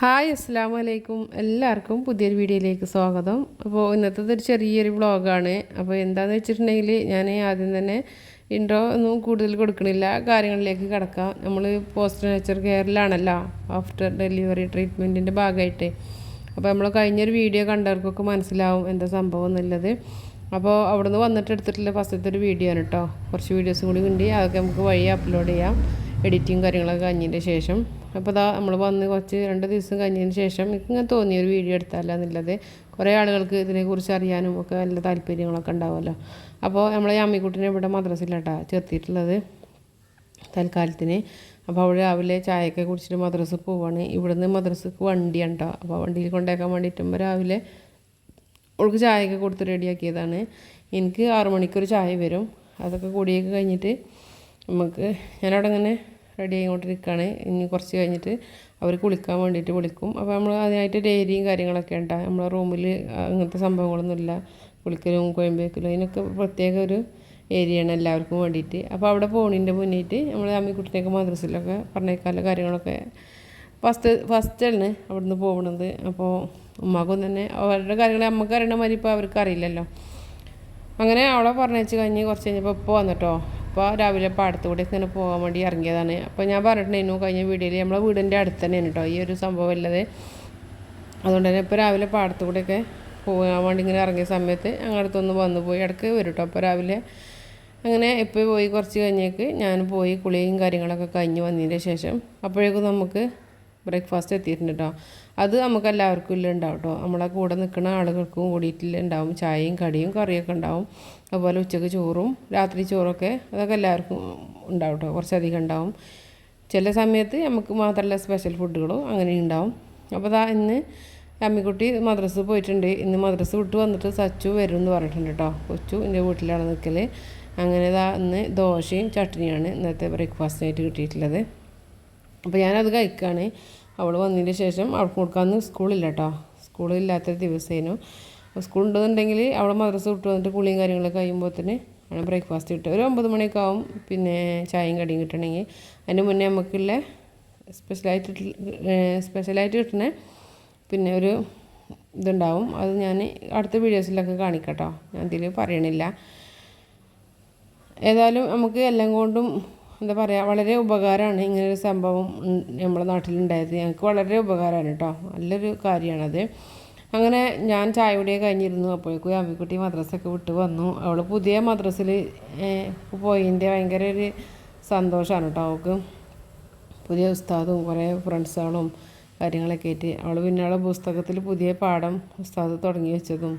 Hi അസ്സാം വലൈക്കും എല്ലാവർക്കും പുതിയൊരു വീഡിയോയിലേക്ക് സ്വാഗതം. അപ്പോൾ ഇന്നത്തെ ഒരു ചെറിയൊരു വ്ളോഗാണ്. അപ്പോൾ എന്താണെന്ന് വെച്ചിട്ടുണ്ടെങ്കിൽ ഞാൻ ആദ്യം തന്നെ ഇൻട്രോ ഒന്നും കൂടുതൽ കൊടുക്കണില്ല. കാര്യങ്ങളിലേക്ക് കിടക്കാം. നമ്മൾ പോസ്റ്റ് നേച്ചർ കെയറിലാണല്ലോ ആഫ്റ്റർ ഡെലിവറി ട്രീറ്റ്മെന്റിന്റെ ഭാഗമായിട്ട്. അപ്പോൾ നമ്മൾ കഴിഞ്ഞൊരു വീഡിയോ കണ്ടവർക്കൊക്കെ മനസ്സിലാവും എന്താ സംഭവം എന്നുള്ളത്. അപ്പോൾ അവിടെ നിന്ന് വന്നിട്ട് എടുത്തിട്ടുള്ള ഫസ്റ്റത്തെ ഒരു വീഡിയോ ആണ് കേട്ടോ കുറച്ച് വീഡിയോസും കൂടി ഉണ്ട്. അതൊക്കെ നമുക്ക് വഴി അപ്ലോഡ് ചെയ്യാം. എഡിറ്റിങ് കാര്യങ്ങളൊക്കെ കഴിഞ്ഞതിന്റെ ശേഷം. അപ്പോൾ അതാ നമ്മൾ വന്ന് കുറച്ച് രണ്ട് ദിവസം കഴിഞ്ഞതിന് ശേഷം എനിക്ക് ഇങ്ങനെ തോന്നിയ ഒരു വീഡിയോ എടുത്താലോ എന്നുള്ളത്. കുറേ ആളുകൾക്ക് ഇതിനെക്കുറിച്ച് അറിയാനും ഒക്കെ നല്ല താല്പര്യങ്ങളൊക്കെ ഉണ്ടാവുമല്ലോ. അപ്പോൾ നമ്മളെ അമ്മിക്കുട്ടിനെ ഇവിടെ മദ്രസിലാട്ടാ ചേർത്തിട്ടുള്ളത് തൽക്കാലത്തിന്. അപ്പോൾ അവിടെ രാവിലെ ചായയൊക്കെ കുടിച്ചിട്ട് മദ്രസ പോവാണ്. ഇവിടുന്ന് മദ്രസക്ക് വണ്ടിയാണ് കേട്ടോ അപ്പോൾ വണ്ടിയിൽ കൊണ്ടേക്കാൻ വേണ്ടിയിട്ടുമ്പോൾ രാവിലെ അവൾക്ക് ചായയൊക്കെ കൊടുത്ത് റെഡിയാക്കിയതാണ്. എനിക്ക് ആറു മണിക്കൊരു ചായ വരും. അതൊക്കെ കൂടിയൊക്കെ കഴിഞ്ഞിട്ട് നമുക്ക് ഞാനവിടെ ഇങ്ങനെ റെഡി ആയിക്കൊണ്ടിരിക്കുകയാണ് ഇനി കുറച്ച് കഴിഞ്ഞിട്ട് അവർ കുളിക്കാൻ വേണ്ടിയിട്ട് വിളിക്കും. അപ്പോൾ നമ്മൾ അതിനായിട്ട് ഡെയറിയും കാര്യങ്ങളൊക്കെ ഉണ്ടാകും നമ്മളെ റൂമിൽ അങ്ങനത്തെ സംഭവങ്ങളൊന്നുമില്ല. കുളിക്കലും കോയമ്പേക്കലും അതിനൊക്കെ പ്രത്യേക ഒരു ഏരിയയാണ് എല്ലാവർക്കും വേണ്ടിയിട്ട്. അപ്പോൾ അവിടെ പോണിന്റെ മുന്നേറ്റ് നമ്മൾ അമ്മിക്കുട്ടിനെയൊക്കെ മദ്രസിലൊക്കെ പറഞ്ഞേക്കാല കാര്യങ്ങളൊക്കെ ഫസ്റ്റ് ഫസ്റ്റാണ് അവിടുന്ന് പോകുന്നത് അപ്പോൾ ഉമ്മാക്കും തന്നെ അവരുടെ കാര്യങ്ങൾ നമുക്ക് അറിയണ മാതിരി ഇപ്പോൾ അവർക്ക് അറിയില്ലല്ലോ. അങ്ങനെ അവളെ പറഞ്ഞേച്ച് കഴിഞ്ഞ് കുറച്ച് കഴിഞ്ഞപ്പോൾ ഇപ്പോൾ വന്നിട്ടോ ഇപ്പോൾ രാവിലെ പാടത്ത് കൂടെ ഇങ്ങനെ പോകാൻ വേണ്ടി ഇറങ്ങിയതാണ്. അപ്പോൾ ഞാൻ പറഞ്ഞിട്ടുണ്ടായിരുന്നു കഴിഞ്ഞ വീഡിയോയിൽ നമ്മളെ വീടിന്റെ അടുത്ത് തന്നെയാണ് കേട്ടോ ഈ ഒരു സംഭവം ഇല്ലത് അതുകൊണ്ട് തന്നെ ഇപ്പോൾ രാവിലെ പാടത്ത് കൂടെയൊക്കെ പോകാൻ വേണ്ടി ഇങ്ങനെ ഇറങ്ങിയ സമയത്ത് ഞങ്ങളടുത്തൊന്ന് വന്നു പോയി ഇടയ്ക്ക് വരും കേട്ടോ. അപ്പോൾ രാവിലെ അങ്ങനെ ഇപ്പോൾ പോയി കുറച്ച് കഴിഞ്ഞേക്ക് ഞാൻ പോയി കുളിയും കാര്യങ്ങളൊക്കെ കഴിഞ്ഞ് വന്നതിന്റെ ശേഷം അപ്പോഴേക്കും നമുക്ക് ബ്രേക്ക്ഫാസ്റ്റ് എത്തിയിട്ടുണ്ട് കേട്ടോ അത് നമുക്ക് എല്ലാവർക്കും ഇല്ല ഉണ്ടാവും കേട്ടോ നമ്മളെ കൂടെ നിൽക്കുന്ന ആളുകൾക്കും കൂടിയിട്ടില്ല ഉണ്ടാവും. ചായയും കടിയും കറിയൊക്കെ ഉണ്ടാവും. അതുപോലെ ഉച്ചയ്ക്ക് ചോറും രാത്രി ചോറൊക്കെ അതൊക്കെ എല്ലാവർക്കും ഉണ്ടാവും കേട്ടോ കുറച്ചധികം ഉണ്ടാവും. ചില സമയത്ത് നമുക്ക് മാത്രമല്ല സ്പെഷ്യൽ ഫുഡുകളും അങ്ങനെ ഉണ്ടാവും. അപ്പോൾ അതാ ഇന്ന് അമ്മിക്കുട്ടി മദ്രസ് പോയിട്ടുണ്ട്. ഇന്ന് മദ്രസ് വിട്ട് വന്നിട്ട് സച്ചു വരും എന്ന് പറഞ്ഞിട്ടുണ്ട് കേട്ടോ കൊച്ചു എന്റെ വീട്ടിലാണ് നിൽക്കൽ അങ്ങനെ ഇതാ ഇന്ന് ദോശയും ചട്നിയാണ് ഇന്നത്തെ ബ്രേക്ക്ഫാസ്റ്റിനായിട്ട് കിട്ടിയിട്ടുള്ളത്. അപ്പോൾ ഞാനത് കഴിക്കുകയാണ് അവൾ വന്നതിന് ശേഷം അവൾക്ക് കൊടുക്കാമെന്ന് സ്കൂളില്ല കേട്ടോ സ്കൂളില്ലാത്ത ദിവസേനു. സ്കൂൾ ഉണ്ടെന്നുണ്ടെങ്കിൽ അവളെ മദ്രസ വിട്ട് വന്നിട്ട് കുളിയും കാര്യങ്ങളൊക്കെ കഴിയുമ്പോഴത്തേന് ആണ് ബ്രേക്ക്ഫാസ്റ്റ് കിട്ടുക ഒരു ഒമ്പത് മണിയൊക്കെ ആവും പിന്നെ ചായയും കടിയും കിട്ടണമെങ്കിൽ. അതിന് മുന്നേ നമുക്കുള്ള സ്പെഷ്യലായിട്ട് സ്പെഷ്യലായിട്ട് കിട്ടുന്ന പിന്നെ ഒരു ഇതുണ്ടാവും. അത് ഞാൻ അടുത്ത വീഡിയോസിലൊക്കെ കാണിക്കട്ടോ. ഞാൻ ഇതിൽ പറയണില്ല. ഏതായാലും നമുക്ക് എല്ലാം കൊണ്ടും എന്താ പറയുക വളരെ ഉപകാരമാണ് ഇങ്ങനൊരു സംഭവം നമ്മുടെ നാട്ടിലുണ്ടായത്. ഞങ്ങൾക്ക് വളരെ ഉപകാരമാണ് കേട്ടോ. നല്ലൊരു കാര്യമാണത്. അങ്ങനെ ഞാൻ ചായ കഴിഞ്ഞിരുന്നു. അപ്പോഴേക്കും അമ്മിക്കുട്ടി മദ്രസൊക്കെ വിട്ട് വന്നു. അവൾ പുതിയ മദ്രസിൽ പോയതിന്റെ ഭയങ്കര ഒരു സന്തോഷമാണ് കേട്ടോ അവൾക്ക്. പുതിയ ഉസ്താദും കുറേ ഫ്രണ്ട്സുകളും കാര്യങ്ങളൊക്കെ ആയിട്ട് അവൾ പിന്നെ അവളെ പുസ്തകത്തിൽ പുതിയ പാഠം ഉസ്താദ് തുടങ്ങി വെച്ചതും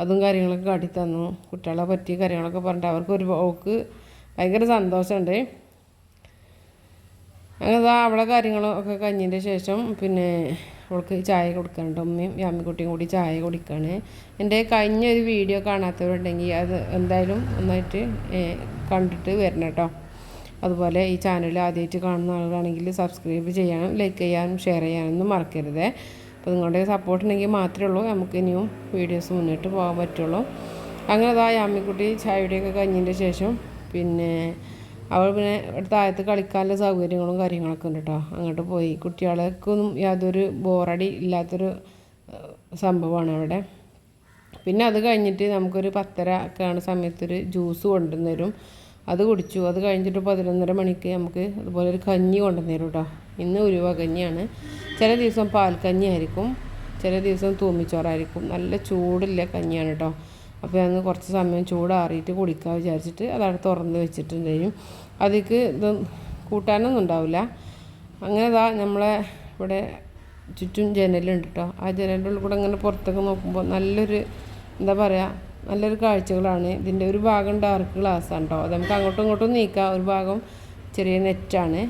അതും കാര്യങ്ങളൊക്കെ കാട്ടിത്തന്നു. കുട്ടികളെ പറ്റിയ കാര്യങ്ങളൊക്കെ പറഞ്ഞിട്ട് അവർക്ക് ഒരു അവൾക്ക് ഭയങ്കര സന്തോഷമുണ്ട്. അങ്ങനെ അവളെ കാര്യങ്ങളും ഒക്കെ കഴിഞ്ഞതിന്റെ ശേഷം പിന്നെ അവൾക്ക് ചായ കൊടുക്കാനുണ്ട്. ഉമ്മയും യാമിക്കുട്ടിയും കൂടി ചായ കുടിക്കുകയാണ് എന്റെ കഴിഞ്ഞ ഒരു വീഡിയോ കാണാത്തവരുണ്ടെങ്കിൽ അത് എന്തായാലും ഒന്നായിട്ട് കണ്ടിട്ട് വരണം കേട്ടോ. അതുപോലെ ഈ ചാനൽ ആദ്യമായിട്ട് കാണുന്ന ആളുകളാണെങ്കിൽ സബ്സ്ക്രൈബ് ചെയ്യാനും ലൈക്ക് ചെയ്യാനും ഷെയർ ചെയ്യാനൊന്നും മറക്കരുത്. അപ്പോൾ നിങ്ങളുടെ സപ്പോർട്ട് ഉണ്ടെങ്കിൽ മാത്രമേ ഉള്ളൂ. നമുക്ക് ഇനിയും വീഡിയോസ് മുന്നോട്ട് പോകാൻ പറ്റുള്ളൂ. അങ്ങനെ അതാ യാമിക്കുട്ടി ചായയുടെയൊക്കെ കഴിഞ്ഞതിന്റെ ശേഷം പിന്നെ അവൾ പിന്നെ താഴത്ത് കളിക്കാനുള്ള സൗകര്യങ്ങളും കാര്യങ്ങളൊക്കെ ഉണ്ട് കേട്ടോ അങ്ങോട്ട് പോയി. കുട്ടികൾക്കൊന്നും യാതൊരു ബോറടി ഇല്ലാത്തൊരു സംഭവമാണ് അവിടെ. പിന്നെ അത് കഴിഞ്ഞിട്ട് നമുക്കൊരു പത്തര ഒക്കെ ആണ് സമയത്തൊരു ജ്യൂസ് കൊണ്ടുവന്നുതരും അത് കുടിച്ചു. അത് കഴിഞ്ഞിട്ട് പതിനൊന്നര മണിക്ക് നമുക്ക് അതുപോലെ ഒരു കഞ്ഞി കൊണ്ടുവന്നു തരും കേട്ടോ ഇന്ന് ഉരുവ കഞ്ഞിയാണ്. ചില ദിവസം പാൽക്കഞ്ഞി ആയിരിക്കും. ചില ദിവസം തൂമിച്ചോറായിരിക്കും. നല്ല ചൂടില്ല കഞ്ഞിയാണ് കേട്ടോ അപ്പോൾ അങ്ങ് കുറച്ച് സമയം ചൂടാറിയിട്ട് കുടിക്കാൻ വിചാരിച്ചിട്ട് അതവിടെ തുറന്ന് വെച്ചിട്ടുണ്ടെങ്കിലും അതിക്ക് ഇത് കൂട്ടാനൊന്നും ഉണ്ടാവില്ല. അങ്ങനെ ഇതാ നമ്മളെ ഇവിടെ ചുറ്റും ജനലുണ്ട് കേട്ടോ ആ ജനലിന്റെ ഉള്ളിൽ കൂടെ ഇങ്ങനെ പുറത്തൊക്കെ നോക്കുമ്പോൾ നല്ലൊരു എന്താ പറയുക നല്ലൊരു കാഴ്ചകളാണ്. ഇതിന്റെ ഒരു ഭാഗം ഡാർക്ക് ഗ്ലാസ് ആണ് കേട്ടോ അത് നമുക്ക് അങ്ങോട്ടും ഇങ്ങോട്ടും നീക്കാം. ഒരു ഭാഗം ചെറിയ നെറ്റാണ്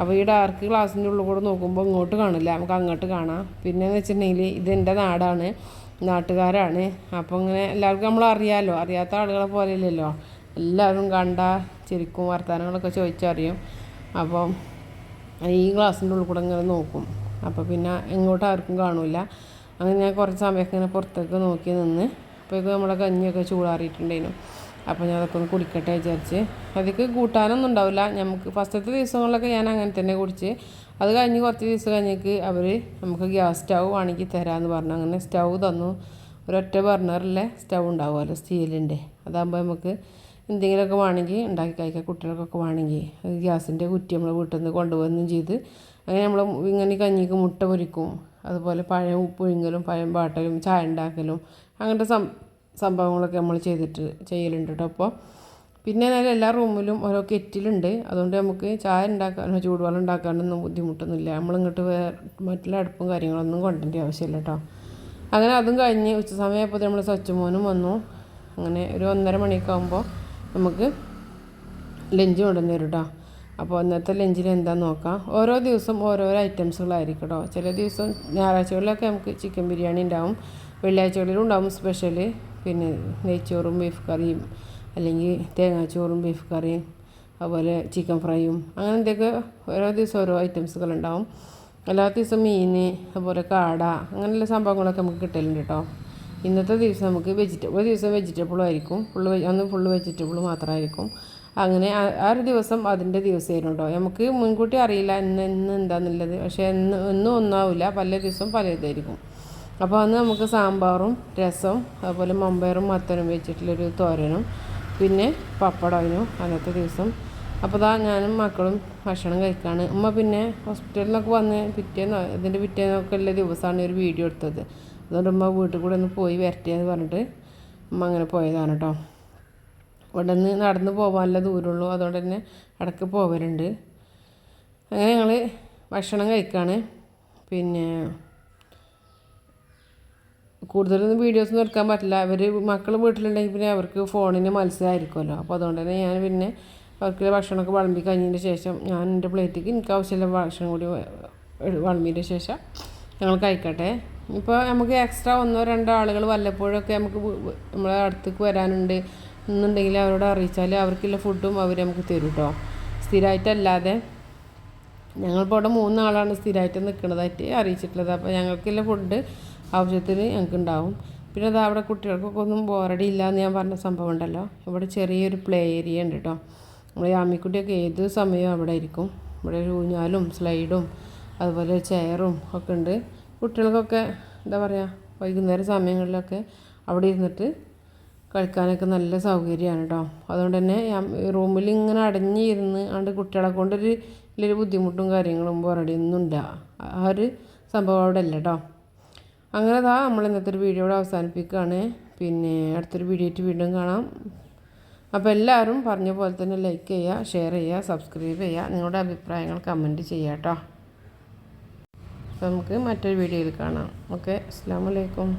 അപ്പോൾ ഈ ഡാർക്ക് ഗ്ലാസിന്റെ ഉള്ളിൽ കൂടെ നോക്കുമ്പോൾ ഇങ്ങോട്ട് കാണില്ല. നമുക്ക് അങ്ങോട്ട് കാണാം. പിന്നെ എന്ന് വെച്ചിട്ടുണ്ടെങ്കിൽ ഇതെന്റെ നാടാണ്. നാട്ടുകാരാണ്. അപ്പോൾ ഇങ്ങനെ എല്ലാവർക്കും നമ്മൾ അറിയാമല്ലോ അറിയാത്ത ആളുകളെ പോലെ ഇല്ലല്ലോ. എല്ലാവരും കണ്ട ചിരിക്കും വർത്തമാനങ്ങളൊക്കെ ചോദിച്ചറിയും. അപ്പം ഈ ഗ്ലാസിന്റെ ഉള്ളിൽ കൂടെ ഇങ്ങനെ നോക്കും. അപ്പോൾ പിന്നെ എങ്ങോട്ട് ആർക്കും കാണില്ല അങ്ങനെ ഞാൻ കുറച്ച് സമയമൊക്കെ ഇങ്ങനെ പുറത്തേക്ക് നോക്കി നിന്ന് അപ്പോഴേക്കും നമ്മളെ കഞ്ഞിയൊക്കെ ചൂടാറിയിട്ടുണ്ടായിരുന്നു. അപ്പോൾ ഞാൻ അതൊക്കെ ഒന്ന് കുടിക്കട്ടെ വിചാരിച്ച്. അതൊക്കെ കൂട്ടാനൊന്നും ഉണ്ടാവില്ല. നമുക്ക് ഫസ്റ്റത്തെ ദിവസങ്ങളിലൊക്കെ ഞാൻ അങ്ങനെ തന്നെ കുടിച്ച്. അത് കഴിഞ്ഞ് കുറച്ച് ദിവസം കഴിഞ്ഞേക്ക് അവർ നമുക്ക് ഗ്യാസ് സ്റ്റൗ വേണമെങ്കിൽ തരാമെന്ന് പറഞ്ഞു. അങ്ങനെ സ്റ്റൗ തന്നു. ഒരൊറ്റ ബർണറിലെ സ്റ്റൗ ഉണ്ടാവുമല്ലോ സ്റ്റീലിന്റെ. അതാകുമ്പോൾ നമുക്ക് എന്തെങ്കിലുമൊക്കെ വേണമെങ്കിൽ ഉണ്ടാക്കി കഴിക്കാം കുട്ടികൾക്കൊക്കെ വേണമെങ്കിൽ ഗ്യാസിന്റെ കുറ്റി നമ്മൾ വീട്ടിൽ നിന്ന് കൊണ്ടുവന്നും ചെയ്ത് അങ്ങനെ നമ്മൾ ഇങ്ങനെ കഞ്ഞിക്ക് മുട്ട പൊരിക്കും. അതുപോലെ പഴം പുഴുങ്ങലും പഴം പാട്ടലും ചായ ഉണ്ടാക്കലും അങ്ങനത്തെ സംഭവങ്ങളൊക്കെ നമ്മൾ ചെയ്തിട്ട് ചെയ്യലുണ്ട് കേട്ടോ. അപ്പോൾ പിന്നെ എന്നാൽ എല്ലാ റൂമിലും ഓരോ കെറ്റിലുണ്ട്. അതുകൊണ്ട് നമുക്ക് ചായ ഉണ്ടാക്കാനോ ചൂടുവെള്ളം ഉണ്ടാക്കാനൊന്നും ബുദ്ധിമുട്ടൊന്നുമില്ല. നമ്മളിങ്ങോട്ട് വേറെ മറ്റുള്ള അടുപ്പും കാര്യങ്ങളൊന്നും കൊണ്ടേണ്ട ആവശ്യമില്ല കേട്ടോ. അങ്ങനെ അതും കഴിഞ്ഞ് ഉച്ച സമയമായപ്പോൾ നമ്മൾ സ്വച്ഛമോനും വന്നു. അങ്ങനെ ഒരു ഒന്നര മണിയൊക്കെ ആകുമ്പോൾ നമുക്ക് ലഞ്ച് കൊണ്ടുവന്ന് തരും കേട്ടോ. അപ്പോൾ ഇന്നത്തെ ലഞ്ചിൽ എന്താ നോക്കാം. ഓരോ ദിവസം ഓരോരോ ഐറ്റംസുകളായിരിക്കും കേട്ടോ. ചില ദിവസം ഞായറാഴ്ചകളിലൊക്കെ നമുക്ക് ചിക്കൻ ബിരിയാണി ഉണ്ടാവും. വെള്ളിയാഴ്ചകളിലും ഉണ്ടാവും സ്പെഷ്യൽ പിന്നെ നെയ്ച്ചോറും ബീഫ് കറിയും. അല്ലെങ്കിൽ തേങ്ങാച്ചോറും ബീഫ് കറിയും അതുപോലെ ചിക്കൻ ഫ്രൈയും അങ്ങനെ എന്തൊക്കെ ഓരോ ദിവസം ഓരോ ഐറ്റംസുകളുണ്ടാവും എല്ലാ ദിവസം മീൻ അതുപോലെ കാട അങ്ങനെയുള്ള സംഭവങ്ങളൊക്കെ നമുക്ക് കിട്ടലുണ്ട് കേട്ടോ. ഇന്നത്തെ ദിവസം നമുക്ക് വെജിറ്റബിൾ ഒരു ദിവസം വെജിറ്റബിളും ആയിരിക്കും. ഫുള്ള് അന്ന് ഫുള്ള് വെജിറ്റബിൾ മാത്രമായിരിക്കും. അങ്ങനെ ആ ഒരു ദിവസം അതിന്റെ ദിവസമായിരുന്നു കേട്ടോ. നമുക്ക് മുൻകൂട്ടി അറിയില്ല ഇന്ന് ഇന്ന് എന്താണെന്നുള്ളത് പക്ഷേ ഇന്ന് ഒന്നും ഒന്നാവില്ല. പല ദിവസം പല ഇതായിരിക്കും. അപ്പോൾ അന്ന് നമുക്ക് സാമ്പാറും രസം അതുപോലെ മമ്പയറും മത്തനും വെച്ചിട്ടുള്ളൊരു തോരനും പിന്നെ പപ്പടം അന്നത്തെ ദിവസം. അപ്പോൾ ഇതാ ഞാനും മക്കളും ഭക്ഷണം കഴിക്കാണ്. ഉമ്മ പിന്നെ ഹോസ്പിറ്റലിൽ നിന്നൊക്കെ വന്ന് പിറ്റേന്ന് ഇതിന്റെ പിറ്റേന്നൊക്കെ ഉള്ള ദിവസമാണ് ഒരു വീഡിയോ എടുത്തത്. അതുകൊണ്ട് ഉമ്മ വീട്ടിൽ കൂടെ ഒന്ന് പോയി വരട്ടിയെന്ന് പറഞ്ഞിട്ട് ഉമ്മ അങ്ങനെ പോയതാണ് കേട്ടോ ഇവിടെ നിന്ന് നടന്ന് പോകാനുള്ള ദൂരമുള്ളൂ. അതുകൊണ്ട് തന്നെ ഇടയ്ക്ക് പോകലുണ്ട് അങ്ങനെ ഞങ്ങൾ ഭക്ഷണം കഴിക്കുകയാണ് പിന്നെ കൂടുതലൊന്നും വീഡിയോസൊന്നും എടുക്കാൻ പറ്റില്ല. അവർ മക്കൾ വീട്ടിലുണ്ടെങ്കിൽ പിന്നെ അവർക്ക് ഫോണിന് മത്സരമായിരിക്കുമല്ലോ അപ്പോൾ അതുകൊണ്ട് തന്നെ ഞാൻ പിന്നെ അവർക്ക് ഭക്ഷണമൊക്കെ വിളമ്പി കഴിഞ്ഞതിന് ശേഷം ഞാൻ എന്റെ പ്ലേറ്റിക്ക് എനിക്ക് ആവശ്യമുള്ള ഭക്ഷണം കൂടി വിളമ്പിയതിന് ശേഷം ഞങ്ങൾ കഴിക്കട്ടെ. ഇപ്പോൾ നമുക്ക് എക്സ്ട്രാ ഒന്നോ രണ്ടോ ആളുകൾ വല്ലപ്പോഴൊക്കെ നമുക്ക് നമ്മളെ അടുത്തേക്ക് വരാനുണ്ട് എന്നുണ്ടെങ്കിൽ അവരോട് അറിയിച്ചാൽ അവർക്കുള്ള ഫുഡും അവർ നമുക്ക് തരും കേട്ടോ സ്ഥിരമായിട്ടല്ലാതെ ഞങ്ങളിപ്പോൾ ഇവിടെ മൂന്നാളാണ് സ്ഥിരമായിട്ട് നിൽക്കുന്നതായിട്ട് അറിയിച്ചിട്ടുള്ളത്. അപ്പോൾ ഞങ്ങൾക്കുള്ള ഫുഡ് ആവശ്യത്തിന് ഞങ്ങൾക്ക് ഉണ്ടാവും പിന്നെ അത് അവിടെ കുട്ടികൾക്കൊക്കെ ഒന്നും ബോറടി ഇല്ല എന്ന് ഞാൻ പറഞ്ഞ സംഭവം ഉണ്ടല്ലോ. ഇവിടെ ചെറിയൊരു പ്ലേ ഏരിയ ഉണ്ട് കേട്ടോ നമ്മൾ ആമിക്കുട്ടിയൊക്കെ ഏത് സമയവും അവിടെ ആയിരിക്കും ഇവിടെ ഊഞ്ഞാലും സ്ലൈഡും അതുപോലെ ചെയറും ഒക്കെ ഉണ്ട്. കുട്ടികൾക്കൊക്കെ എന്താ പറയുക വൈകുന്നേര സമയങ്ങളിലൊക്കെ അവിടെ ഇരുന്നിട്ട് കളിക്കാനൊക്കെ നല്ല സൗകര്യമാണ് കേട്ടോ അതുകൊണ്ട് തന്നെ ഞാൻ റൂമിൽ ഇങ്ങനെ അടഞ്ഞിരുന്ന് ആണ്ട് കുട്ടികളെ കൊണ്ടൊരു വലിയൊരു ബുദ്ധിമുട്ടും കാര്യങ്ങളും പോരടിയൊന്നും ഇല്ല ആ ഒരു സംഭവം അവിടെ അല്ല കേട്ടോ അങ്ങനെ താ നമ്മൾ ഇന്നത്തെ ഒരു വീഡിയോ അവസാനിപ്പിക്കുകയാണ്. പിന്നെ അടുത്തൊരു വീഡിയോ ആയിട്ട് വീണ്ടും കാണാം. അപ്പോൾ എല്ലാവരും പറഞ്ഞ പോലെ തന്നെ ലൈക്ക് ചെയ്യുക ഷെയർ ചെയ്യുക സബ്സ്ക്രൈബ് ചെയ്യുക. നിങ്ങളുടെ അഭിപ്രായങ്ങൾ കമന്റ് ചെയ്യുക കേട്ടോ. അപ്പോൾ നമുക്ക് മറ്റൊരു വീഡിയോയിൽ കാണാം. ഓക്കെ അസ്സാം വലൈക്കും